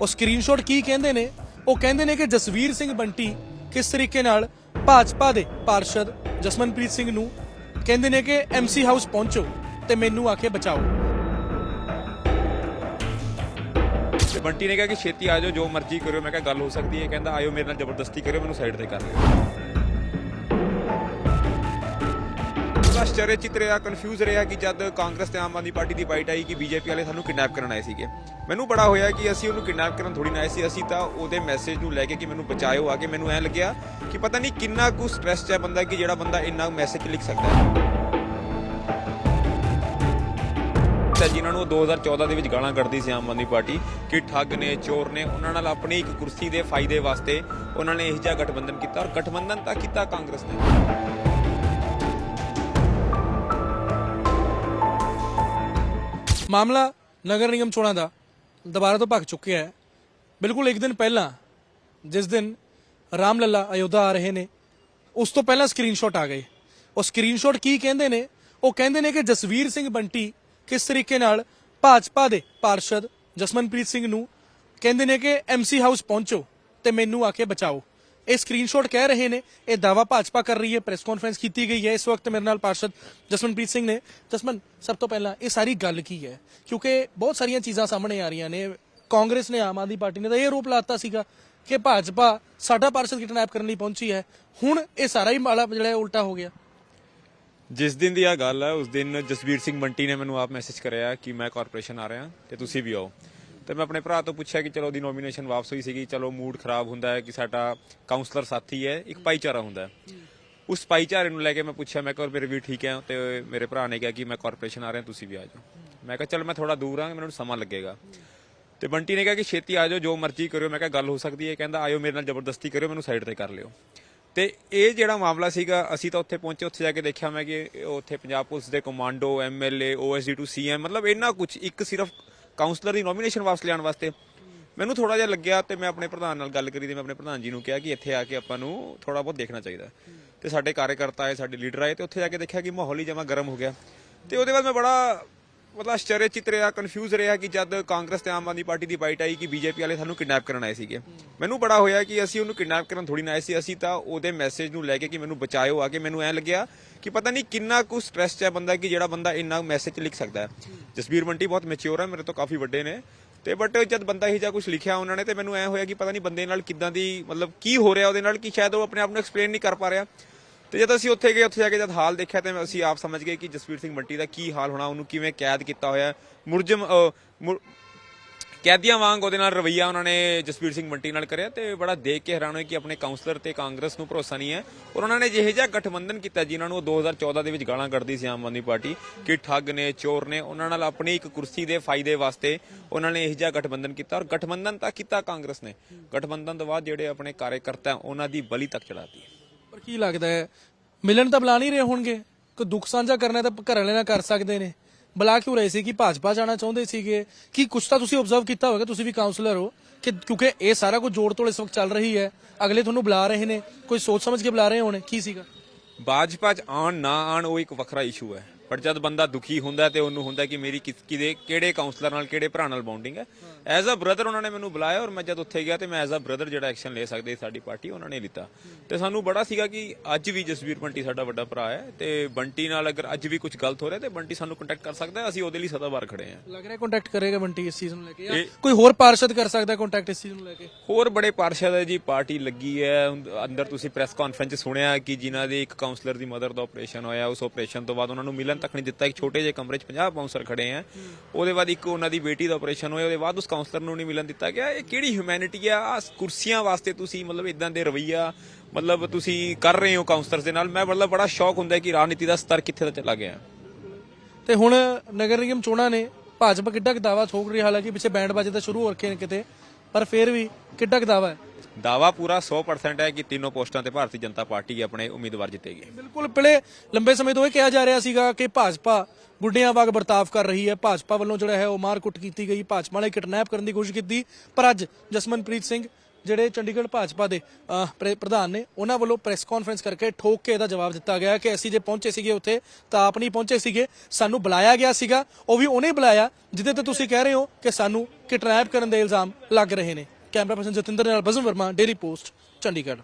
ਉਹ ਸਕਰੀਨਸ਼ਾਟ ਕੀ ਕਹਿੰਦੇ ਨੇ? ਉਹ ਕਹਿੰਦੇ ਨੇ ਕਿ ਜਸਵੀਰ ਸਿੰਘ ਬੰਟੀ ਕਿਸ ਤਰੀਕੇ ਨਾਲ ਭਾਜਪਾ ਦੇ ਪਾਰਸ਼ਦ ਜਸਮਨਪ੍ਰੀਤ ਸਿੰਘ ਨੂੰ ਕਹਿੰਦੇ ਨੇ ਕਿ ਐਮਸੀ ਹਾਊਸ ਪਹੁੰਚੋ ਤੇ ਮੈਨੂੰ ਆ ਕੇ ਬਚਾਓ। ਤੇ ਬੰਟੀ ਨੇ ਕਿਹਾ ਕਿ ਛੇਤੀ ਆ ਜਾਓ, ਜੋ ਮਰਜ਼ੀ ਕਰਿਓ। ਮੈਂ ਕਿਹਾ ਗੱਲ ਹੋ ਸਕਦੀ ਹੈ। ਕਹਿੰਦਾ, ਆਇਓ ਮੇਰੇ ਨਾਲ ਜ਼ਬਰਦਸਤੀ ਕਰਿਓ, ਮੈਨੂੰ ਸਾਈਡ ਤੇ ਕਰ ਲਿਓ ਬਸ ਰਿਹਾ ਕਨਫਿਊਜ਼ ਰਿਹਾ ਕਿ ਜਦ ਕਾਂਗਰਸ ਤੇ ਆਮ ਆਦਮੀ ਪਾਰਟੀ ਦੀ ਬਾਈਟ ਆਈ ਕਿ ਬੀਜੇਪੀ ਵਾਲੇ ਸਾਨੂੰ ਕਿਡਨੈਪ ਕਰਨ ਆਏ ਸੀਗੇ। ਮੈਨੂੰ ਬੜਾ ਹੋਇਆ ਕਿ ਅਸੀਂ ਉਹਨੂੰ ਕਿਡਨੈਪ ਕਰਨ ਥੋੜੀ ਨਾ ਆਏ ਸੀ। ਅਸੀਂ ਤਾਂ ਉਹਦੇ ਮੈਸੇਜ ਨੂੰ ਲੈ ਕੇ ਕਿ ਮੈਨੂੰ ਬਚਾਇਓ ਆ ਕੇ ਮੈਨੂੰ ਐ ਲੱਗਿਆ ਕਿ ਪਤਾ ਨਹੀਂ ਕਿੰਨਾ ਕੁ ਸਟ੍ਰੈਸ 'ਚ ਹੈ ਬੰਦਾ ਕਿ ਜਿਹੜਾ ਬੰਦਾ ਇੰਨਾ ਮੈਸੇਜ ਲਿਖ ਸਕਦਾ ਹੈ। ਤਾਂ ਜਿਨ੍ਹਾਂ ਨੂੰ ਉਹ 2014 ਦੇ ਵਿੱਚ ਗਾਲਾਂ ਕੱਢਦੀ ਸੀ ਆਮ ਆਦਮੀ ਪਾਰਟੀ ਕਿ ਠੱਗ ਨੇ, ਚੋਰ ਨੇ, ਉਹਨਾਂ ਨਾਲ ਆਪਣੀ ਇੱਕ ਕੁਰਸੀ ਦੇ ਫਾਇਦੇ ਵਾਸਤੇ ਉਹਨਾਂ ਨੇ ਇਹ ਜਿਹਾ ਗਠਬੰਧਨ ਕੀਤਾ ਔਰ ਗਠਬੰਧਨ ਤਾਂ ਕੀਤਾ ਕਾਂਗਰਸ ਨੇ। ਮਾਮਲਾ ਨਗਰ ਨਿਗਮ ਚੋਣਾਂ ਦਾ ਦੁਬਾਰਾ ਤੋਂ ਭਖ ਚੁੱਕਿਆ ਹੈ। ਬਿਲਕੁਲ ਇੱਕ ਦਿਨ ਪਹਿਲਾਂ, ਜਿਸ ਦਿਨ ਰਾਮ ਲੱਲਾ ਅਯੋਧਿਆ ਆ ਰਹੇ ਨੇ, ਉਸ ਤੋਂ ਪਹਿਲਾਂ ਸਕਰੀਨਸ਼ਾਟ ਆ ਗਏ। ਉਹ ਸਕਰੀਨਸ਼ਾਟ ਕੀ ਕਹਿੰਦੇ ਨੇ? ਉਹ ਕਹਿੰਦੇ ਨੇ ਕਿ ਜਸਵੀਰ ਸਿੰਘ ਬੰਟੀ ਕਿਸ ਤਰੀਕੇ ਨਾਲ ਭਾਜਪਾ ਦੇ ਪਾਰਸ਼ਦ ਜਸਮਨਪ੍ਰੀਤ ਸਿੰਘ ਨੂੰ ਕਹਿੰਦੇ ਨੇ ਕਿ ਐਮਸੀ ਹਾਊਸ ਪਹੁੰਚੋ ਤੇ ਮੈਨੂੰ ਆ ਕੇ ਬਚਾਓ। ਇਹ ਸਕਰੀਨਸ਼ਾਟ ਕਹਿ ਰਹੇ ਨੇ, ਇਹ ਦਾਵਾ ਭਾਜਪਾ ਕਰ ਰਹੀ ਹੈ ਪ੍ਰੈਸ ਕਾਨਫਰੰਸ ਕੀਤੀ ਗਈ ਹੈ। ਇਸ ਵਕਤ ਮੇਰੇ ਨਾਲ ਪਾਰਸ਼ਦ ਜਸਮਨਪ੍ਰੀਤ ਸਿੰਘ ਨੇ। ਜਸਮਨ ਸਭ ਤੋਂ ਪਹਿਲਾਂ ਇਹ ਸਾਰੀ ਗੱਲ ਕੀ ਹੈ? ਕਿਉਂਕਿ ਬਹੁਤ ਸਾਰੀਆਂ ਚੀਜ਼ਾਂ ਸਾਹਮਣੇ ਆ ਰਹੀਆਂ ਨੇ। ਕਾਂਗਰਸ ਨੇ ਆਮ ਆਦਮੀ ਪਾਰਟੀ ਨੇ ਤਾਂ ਇਹ ਆਰੋਪ ਲਾਤਾ ਸੀਗਾ ਕਿ ਭਾਜਪਾ ਸਾਡਾ ਪਾਰਸ਼ਦ ਕਿਡਨੈਪ ਕਰਨ ਲਈ ਪਹੁੰਚੀ ਹੈ। ਹੁਣ ਇਹ ਸਾਰਾ ਹੀ ਮਾਲਾ ਜਿਹੜਾ ਉਲਟਾ ਹੋ ਗਿਆ। ਜਿਸ ਦਿਨ ਦੀ ਆ ਗੱਲ ਹੈ, ਉਸ ਦਿਨ ਜਸਵੀਰ ਸਿੰਘ ਮੰਟੀ ਨੇ ਮੈਨੂੰ ਆਪ ਮੈਸੇਜ ਕਰਿਆ ਕਿ ਮੈਂ ਕਾਰਪੋਰੇਸ਼ਨ ਆ ਰਿਹਾ ਤੇ ਤੁਸੀਂ ਵੀ ਆਓ। ਤੇ ਮੈਂ ਆਪਣੇ ਭਰਾ ਤੋਂ ਪੁੱਛਿਆ ਕਿ ਚਲੋ ਦੀ ਨੋਮੀਨੇਸ਼ਨ ਵਾਪਸ ਹੋਈ ਸੀਗੀ, ਚਲੋ ਮੂਡ ਖਰਾਬ ਹੁੰਦਾ ਹੈ ਕਿ ਸਾਡਾ ਕਾਉਂਸਲਰ ਸਾਥੀ ਹੈ, ਇੱਕ ਭਾਈਚਾਰਾ ਹੁੰਦਾ ਹੈ। ਉਸ ਭਾਈਚਾਰੇ ਨੂੰ ਲੈ ਕੇ ਮੈਂ ਪੁੱਛਿਆ, ਮੈਂ ਕਿਹਾ ਮੇਰੇ ਵੀ ਠੀਕ ਹੈ? ਤੇ ਮੇਰੇ ਭਰਾ ਨੇ ਕਿਹਾ ਕਿ, ਮੈਂ ਕਾਰਪੋਰੇਸ਼ਨ ਆ ਰਿਹਾ, ਤੁਸੀਂ ਵੀ ਆ ਜਾਓ। ਮੈਂ ਕਿਹਾ, ਚਲ ਮੈਂ ਥੋੜਾ ਦੂਰ ਹਾਂ, ਮੈਨੂੰ ਸਮਾਂ ਲੱਗੇਗਾ। ਤੇ ਬੰਟੀ ਨੇ ਕਿਹਾ ਕਿ, ਛੇਤੀ ਆ ਜਾਓ, ਜੋ ਮਰਜ਼ੀ ਕਰਿਓ। ਮੈਂ ਕਿਹਾ, ਗੱਲ ਹੋ ਸਕਦੀ ਹੈ। ਕਹਿੰਦਾ, ਆਇਓ ਮੇਰੇ ਨਾਲ ਜ਼ਬਰਦਸਤੀ ਕਰਿਓ, ਮੈਨੂੰ ਸਾਈਡ ਤੇ ਕਰ ਲਿਓ। ਤੇ ਇਹ ਜਿਹੜਾ ਮਾਮਲਾ ਸੀਗਾ, ਅਸੀਂ ਤਾਂ ਉੱਥੇ ਪਹੁੰਚੇ, ਉੱਥੇ ਜਾ ਕੇ ਦੇਖਿਆ ਮੈਂ ਕਿ ਉੱਥੇ ਪੰਜਾਬ ਪੁਲਿਸ ਦੇ commando MLA OSD to CM ਮਤਲਬ ਇੰਨਾ ਕੁਝ ਇੱਕ ਸਿਰਫ ਕਾਉਂਸਲਰ ਦੀ ਨੋਮੀਨੇਸ਼ਨ ਵਾਪਸ ਲਿਆਉਣ ਵਾਸਤੇ। ਮੈਨੂੰ ਥੋੜਾ ਜਿਹਾ ਲੱਗਿਆ ਤੇ ਮੈਂ ਆਪਣੇ ਪ੍ਰਧਾਨ ਨਾਲ ਗੱਲ ਕਰੀ ਤੇ ਮੈਂ ਆਪਣੇ ਪ੍ਰਧਾਨ ਜੀ ਨੂੰ ਕਿਹਾ ਕਿ ਇੱਥੇ ਆ ਕੇ ਆਪਾਂ ਨੂੰ ਥੋੜਾ ਬਹੁਤ ਦੇਖਣਾ ਚਾਹੀਦਾ। ਤੇ ਸਾਡੇ ਕਾਰਜਕਰਤਾ ਆਏ, ਸਾਡੇ ਲੀਡਰ ਆਏ ਤੇ ਉੱਥੇ ਜਾ ਕੇ ਦੇਖਿਆ ਕਿ ਮਾਹੌਲ ਹੀ ਜਮਾ ਗਰਮ ਹੋ ਗਿਆ। ਤੇ ਉਹਦੇ ਬਾਅਦ ਮੈਂ ਬੜਾ ਮਤਲਬ ਆਸ਼ਚਰਯਚਿਤ ਰਿਹਾ ਕਨਫਿਊਜ਼ ਰਿਹਾ ਕਿ ਜਦ ਕਾਂਗਰਸ ਤੇ ਆਮ ਆਦਮੀ ਪਾਰਟੀ ਦੀ ਬਾਈਟ ਆਈ ਕਿ ਬੀਜੇਪੀ ਵਾਲੇ ਸਾਨੂੰ ਕਿਡਨੈਪ ਕਰਨ ਆਏ ਸੀਗੇ। ਮੈਨੂੰ ਬੜਾ ਹੋਇਆ ਕਿ ਅਸੀਂ ਉਹਨੂੰ ਕਿਡਨੈਪ ਕਰਨ ਥੋੜੀ ਨਾ ਆਏ ਸੀ। ਅਸੀਂ ਤਾਂ ਉਹਦੇ ਮੈਸੇਜ ਨੂੰ ਲੈ ਕੇ ਕਿ ਮੈਨੂੰ ਬਚਾਇਓ ਆ ਕੇ ਮੈਨੂੰ ਐ ਲੱਗਿਆ ਕਿ ਪਤਾ ਨਹੀਂ ਕਿੰਨਾ ਕੁ ਸਟ੍ਰੈਸ 'ਚ ਹੈ ਬੰਦਾ ਕਿ ਜਿਹੜਾ ਬੰਦਾ ਇੰਨਾ ਮੈਸੇਜ ਲਿਖ ਸਕਦਾ ਹੈ। ਜਸਬੀਰ ਮੰਟੀ ਬਹੁਤ ਮੈਚਿਓਰ ਹੈ, ਮੇਰੇ ਤੋਂ ਕਾਫੀ ਵੱਡੇ ਨੇ। ਤੇ ਬਟ ਜਦ ਬੰਦਾ ਇਹ ਜਿਹਾ ਕੁਝ ਲਿਖਿਆ ਉਹਨਾਂ ਨੇ ਤੇ ਮੈਨੂੰ ਐ ਹੋਇਆ ਕਿ ਪਤਾ ਨਹੀਂ ਬੰਦੇ ਨਾਲ ਕਿੱਦਾਂ ਦੀ ਮਤਲਬ ਕੀ ਹੋ ਰਿਹਾ ਉਹਦੇ ਨਾਲ ਕਿ ਸ਼ਾਇਦ ਉਹ ਆਪਣੇ ਆਪ ਨੂੰ ਐਕਸਪਲੇਨ ਨਹੀਂ ਕਰ ਪਾ ਰਿਹਾ। ਤੇ ਜਦ ਅਸੀਂ ਉੱਥੇ ਗਏ, ਉੱਥੇ ਜਾ ਕੇ ਜਦ ਹਾਲ ਦੇਖਿਆ ਤੇ ਅਸੀਂ ਆਪ ਸਮਝ ਗਏ ਕਿ ਜਸਵੀਰ ਸਿੰਘ ਬੰਟੀ ਦਾ ਕੀ ਹਾਲ ਹੋਣਾ, ਉਹਨੂੰ ਕਿਵੇਂ ਕੈਦ ਕੀਤਾ ਹੋਇਆ। ਮੁਰਜਮ ਕੈਦੀਆਂ ਵਾਂਗ ਉਹਦੇ ਨਾਲ ਰਵਈਆ ਉਹਨਾਂ ਨੇ ਜਸਵੀਰ ਸਿੰਘ ਬੰਟੀ ਨਾਲ ਕਰਿਆ ਤੇ ਬੜਾ ਦੇਖ ਕੇ ਹੈਰਾਨ ਹੋਏ ਕਿ ਆਪਣੇ ਕਾਉਂਸਲਰ ਤੇ ਕਾਂਗਰਸ ਨੂੰ ਭਰੋਸਾ ਨਹੀਂ ਹੈ। ਔਰ ਉਹਨਾਂ ਨੇ ਜਿਹੇ ਜਿਹਾ ਗਠਬੰਧਨ ਕੀਤਾ ਜਿਨ੍ਹਾਂ ਨੂੰ ਉਹ 2014 ਦੇ ਵਿੱਚ ਗਾਲਾਂ ਕੱਢਦੀ ਸੀ ਆਮ ਆਦਮੀ ਪਾਰਟੀ, ਕਿ ਠੱਗ ਨੇ, ਚੋਰ ਨੇ, ਉਹਨਾਂ ਨਾਲ ਆਪਣੀ ਇੱਕ ਕੁਰਸੀ ਦੇ ਫਾਇਦੇ ਵਾਸਤੇ ਉਹਨਾਂ ਨੇ ਇਹੋ ਜਿਹਾ ਗਠਬੰਧਨ ਕੀਤਾ ਔਰ ਗਠਬੰਧਨ ਤਾਂ ਕੀਤਾ ਕਾਂਗਰਸ ਨੇ। ਗਠਬੰਧਨ ਤੋਂ ਬਾਅਦ ਜਿਹੜੇ ਆਪਣੇ ਕਾਰਜਕਰਤਾ ਉਹਨਾਂ ਦੀ ਬਲੀ ਤੱਕ ਚੜਾਤੀ ਪਰ ਕੀ ਲੱਗਦਾ ਹੈ? ਮਿਲਣ ਤਾਂ ਬੁਲਾ ਨਹੀਂ ਰਹੇ ਹੋਣਗੇ। ਕੋਈ ਦੁੱਖ ਸਾਂਝਾ ਕਰਨਾ ਤਾਂ ਘਰ ਵਾਲੇ ਨਾਲ ਕਰ ਸਕਦੇ ਨੇ। ਬੁਲਾ ਕਿਉਂ ਰਹੇ ਸੀ ਕਿ ਭਾਜਪਾ ਜਾਣਾ ਚਾਹੁੰਦੇ ਸੀਗੇ? ਕਿ ਕੁਝ ਤਾਂ ਤੁਸੀਂ ਆਬਜ਼ਰਵ ਕੀਤਾ ਹੋਵੇਗਾ? ਤੁਸੀਂ ਵੀ ਕਾਉਂਸਲਰ ਹੋ ਕਿ ਕਿਉਂਕਿ ਇਹ ਸਾਰਾ ਕੁਝ ਜੋੜ ਤੋੜ ਇਸ ਵਕਤ ਚੱਲ ਰਹੀ ਹੈ। ਅਗਲੇ ਤੁਹਾਨੂੰ ਬੁਲਾ ਰਹੇ ਨੇ। ਕੋਈ ਸੋਚ ਸਮਝ ਕੇ ਬੁਲਾ ਰਹੇ ਹੋਣੇ? ਕੀ ਸੀਗਾ? ਭਾਜਪਾ ਚ ਆਣ ਨਾ ਆਣ ਉਹ ਇੱਕ ਵੱਖਰਾ ਇਸ਼ੂ ਹੈ। ਪਰ ਜਦ ਬੰਦਾ ਦੁਖੀ ਹੁੰਦਾ ਤੇ ਉਹਨੂੰ ਹੁੰਦਾ ਕਿ ਮੇਰੀ ਕਿਸ ਕਿਦੇ ਕਿਹੜੇ ਕਾਉਂਸਲਰ ਨਾਲ ਕਿਹੜੇ ਭਰਾ ਨਾਲ ਬੌਂਡਿੰਗ ਹੈ। ਐਜ਼ ਅ ਬ੍ਰਦਰ ਉਹਨਾਂ ਨੇ ਮੈਨੂੰ ਬੁਲਾਇਆ ਔਰ ਮੈਂ ਜਦ ਉੱਥੇ ਗਿਆ ਤੇ ਮੈਂ ਐਜ਼ ਅ ਬ੍ਰਦਰ ਜਿਹੜਾ ਐਕਸ਼ਨ ਲੈ ਸਕਦੇ ਸਾਡੀ ਪਾਰਟੀ ਉਹਨਾਂ ਨੇ ਲਿੱਤਾ। ਤੇ ਸਾਨੂੰ ਬੜਾ ਸੀਗਾ ਕਿ ਅੱਜ ਵੀ ਜਸਵੀਰ ਬੰਟੀ ਸਾਡਾ ਵੱਡਾ ਭਰਾ ਹੈ ਤੇ ਬੰਟੀ ਨਾਲ ਅਗਰ ਅੱਜ ਵੀ ਕੁਝ ਗਲਤ ਹੋ ਰਿਹਾ ਤੇ ਬੰਟੀ ਸਾਨੂੰ ਕੰਟੈਕਟ ਕਰ ਸਕਦਾ ਹੈ ਅਸੀਂ ਉਹਦੇ ਲਈ ਸਦਾ ਬਾਰ ਖੜੇ ਹਾਂ। ਲੱਗ ਰਿਹਾ ਕੰਟੈਕਟ ਕਰੇਗਾ ਬੰਟੀ ਇਸ ਚੀਜ਼ ਨੂੰ ਲੈ ਕੇ ਜਾਂ ਕੋਈ ਹੋਰ ਪਾਰਸ਼ਦ ਕਰ ਸਕਦਾ ਕੰਟੈਕਟ ਇਸ ਚੀਜ਼ ਨੂੰ ਲੈ ਕੇ? ਹੋਰ ਬੜੇ ਪਾਰਸ਼ਦ ਹੈ ਜੀ ਪਾਰਟੀ ਲੱਗੀ ਹੈ ਅੰਦਰ ਤੁਸੀਂ ਪ੍ਰੈਸ ਕਾਨਫਰੰਸ ਸੁਣਿਆ ਕਿ ਜਿਨ੍ਹਾਂ ਦੇ ਇੱਕ ਕਾਉਂਸਲਰ ਦੀ ਮਦਰ ਦਾ ਆਪਰੇਸ਼ਨ ਹੋਇਆ ਉਸ ਆਪਰੇਸ਼ਨ ਤੋਂ ਬਾਅਦ ਉਹਨਾਂ ਨੂੰ ਮਿਲਣ ਤੱਕ ਨਹੀਂ ਦਿੱਤਾ ਇੱਕ ਛੋਟੇ ਜਿਹੇ ਕਮਰੇ 'ਚ 50 ਬਾਉਂਸਰ ਖੜੇ ਆ। ਉਹਦੇ ਬਾਅਦ ਇੱਕ ਉਹਨਾਂ ਦੀ ਬੇਟੀ ਦਾ ਆਪਰੇਸ਼ਨ ਹੋਇਆ ਉਹਦੇ ਬਾਅਦ ਉਸ ਕਾਉਂਸਲਰ ਨੂੰ ਨਹੀਂ ਮਿਲਣ ਦਿੱਤਾ ਗਿਆ। ਇਹ ਕਿਹੜੀ ਹਿਊਮੈਨਿਟੀ ਆ? ਆ ਕੁਰਸੀਆਂ ਵਾਸਤੇ ਤੁਸੀਂ ਮਤਲਬ ਇਦਾਂ ਦੇ ਰਵਈਆ ਮਤਲਬ ਤੁਸੀਂ ਕਰ ਰਹੇ ਹੋ ਕਾਉਂਸਲਰਸ ਦੇ ਨਾਲ? ਮੈਂ ਮਤਲਬ ਬੜਾ ਸ਼ੌਕ ਹੁੰਦਾ ਕਿ ਰਾਜਨੀਤੀ ਦਾ ਸਤਰ ਕਿੱਥੇ ਦਾ ਚਲਾ ਗਿਆ। ਤੇ ਹੁਣ ਨਗਰ ਨਿਗਮ ਚੋਣਾਂ ਨੇ ਭਾਜਪਾ ਕਿੱਡਾ ਕੁ ਦਾਵਾ ਠੋਕ ਰਹੀ ਹੈ, ਹਾਲਾਂਕਿ ਪਿੱਛੇ ਬੈਂਡ ਬਾਜੇ ਤਾਂ ਸ਼ੁਰੂ ਹੋ ਰੱਖੇ ਨੇ ਕਿਤੇ ਪਰ ਫਿਰ ਵੀ ਕਿੱਡਾ ਕੁ ਦਾਵਾ ਹੈ। ਦਾਵਾ ਪੂਰਾ 100% ਹੈ ਕਿ ਤਿੰਨੋਂ ਪੋਸਟਾਂ ਤੇ ਭਾਰਤੀ ਜਨਤਾ ਪਾਰਟੀ ਆਪਣੇ ਉਮੀਦਵਾਰ ਜਿੱਤੇਗੀ। ਬਿਲਕੁਲ ਪਹਿਲੇ ਲੰਬੇ ਸਮੇਂ ਤੋਂ ਇਹ ਕਿਹਾ ਜਾ ਰਿਹਾ ਸੀਗਾ ਕਿ ਭਾਜਪਾ ਗੁੱਡਿਆਂ ਵਾਂਗ ਬਰਤਾਵ ਕਰ ਰਹੀ ਹੈ। ਭਾਜਪਾ ਵੱਲੋਂ ਜਿਹੜਾ ਹੈ ਉਹ ਮਾਰਕੁੱਟ ਕੀਤੀ ਗਈ। ਭਾਜਪਾ ਨੇ ਕਿਡਨੈਪ ਕਰਨ ਦੀ ਕੋਸ਼ਿਸ਼ ਕੀਤੀ, ਪਰ ਅੱਜ ਜਸਮਨਪ੍ਰੀਤ ਸਿੰਘ ਜਿਹੜੇ ਚੰਡੀਗੜ੍ਹ ਭਾਜਪਾ ਦੇ ਪ੍ਰਧਾਨ ਨੇ, ਉਹਨਾਂ ਵੱਲੋਂ ਪ੍ਰੈਸ ਕਾਨਫਰੰਸ ਕਰਕੇ ਠੋਕ ਕੇ ਇਹਦਾ ਜਵਾਬ ਦਿੱਤਾ ਗਿਆ ਕਿ ਅਸੀਂ ਜੇ ਪਹੁੰਚੇ ਸੀਗੇ ਉੱਥੇ, ਤਾਂ ਆਪ ਨਹੀਂ ਪਹੁੰਚੇ ਸੀਗੇ। ਸਾਨੂੰ ਬੁਲਾਇਆ ਗਿਆ ਸੀਗਾ। ਉਹ ਵੀ ਉਹਨੇ ਬੁਲਾਇਆ, ਜਿਹਦੇ ਤੇ ਤੁਸੀਂ ਕਹਿ ਰਹੇ ਹੋ ਕਿ ਸਾਨੂੰ ਕਿਡਨੈਪ ਕਰਨ ਦੇ ਇਲਜ਼ਾਮ ਲੱਗ ਰਹੇ ਨੇ। ਕੈਮਰਾ ਪਰਸਨ ਜਤਿੰਦਰ ਨਾਲ ਬਜ਼ਮ ਵਰਮਾ ਡੇਰੀ ਪੋਸਟ ਚੰਡੀਗੜ੍ਹ।